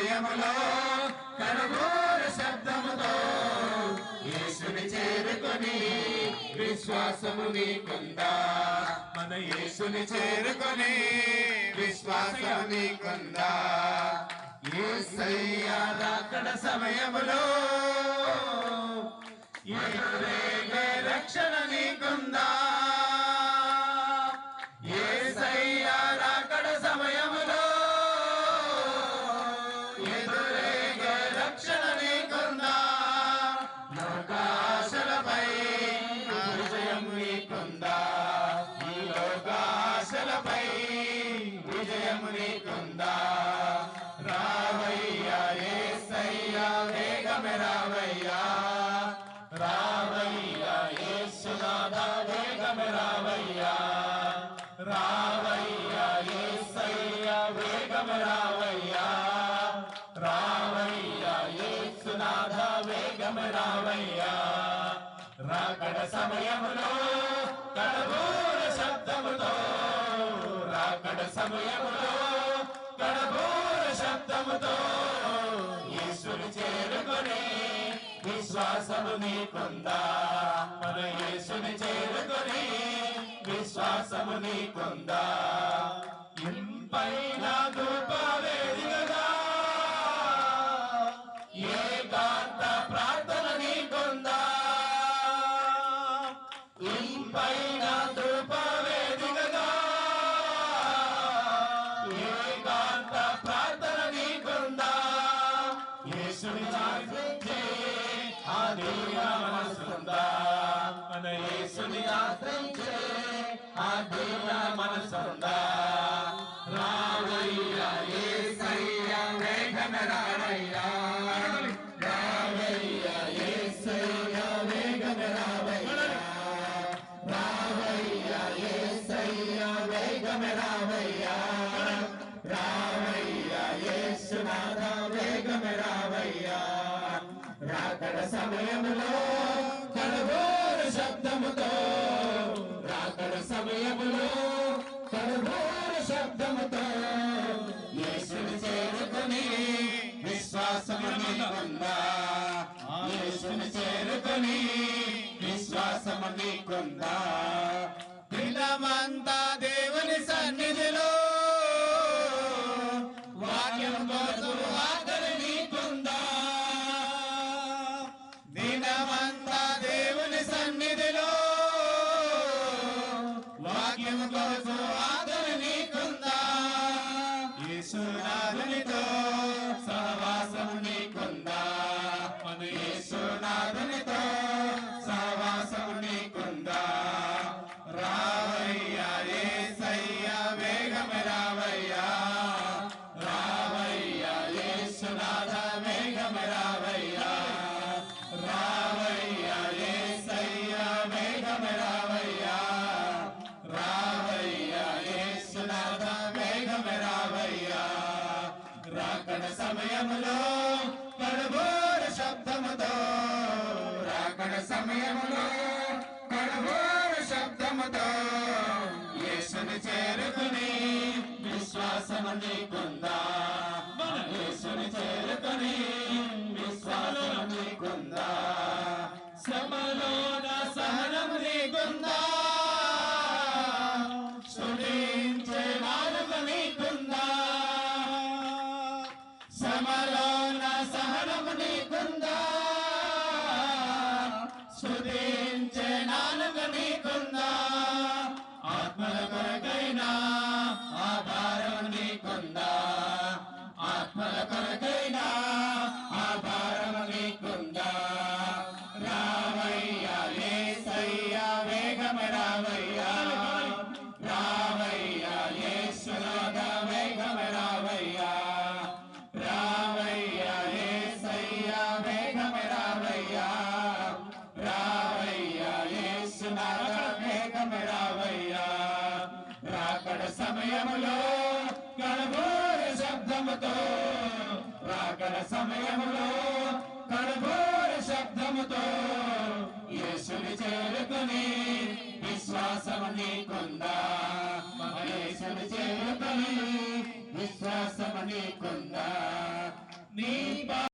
సమయములో కనుగోలు శబ్దముతో యేసుని చేరుకొని విశ్వాసము నీకుందా? మన యేసుని చేరుకొని విశ్వాసము నీకుందా? యేసయ్య రాకడ సమయములో వేగమే రావయ్యా రావయ్యా యేసయ్యా వేగమే రావయ్యా రావయ్యా రావయ్యా రాకడ సమయములో కడబూర శబ్దముతో రాకడ సమయములో కడబూర శబ్దముతో యేసుని చేరుకొని విశ్వాసము నీకుందా? విశ్వాసము నీకుందా ఆ దేవుని మనసుందా రావయ్యా యేసయ్యా వేగన రావయ్యా రావయ్యా యేసయ్యా వేగన రావయ్యా రావయ్యా యేసయ్యా వేగన రావయ్యా రావయ్యా యేసునాథ వేగన రావయ్యా రాకడ కడగోరు శబ్దముతో యేసుని చేరుకొని విశ్వాసము నీకుందా శ్రమలోన సహనం నీకుందా స్తుతించే నాలుక నీకుందా శ్రమలోన సహనము నీకుందా స్తుతించే నాలుక నీకుందా ఆత్మల కొరకైనా ఆధారం నీకుందా ఆత్మల విశ్వాసమని నీకుందా యేసుని చేరుకుని విశ్వాసమని నీకుందా నీ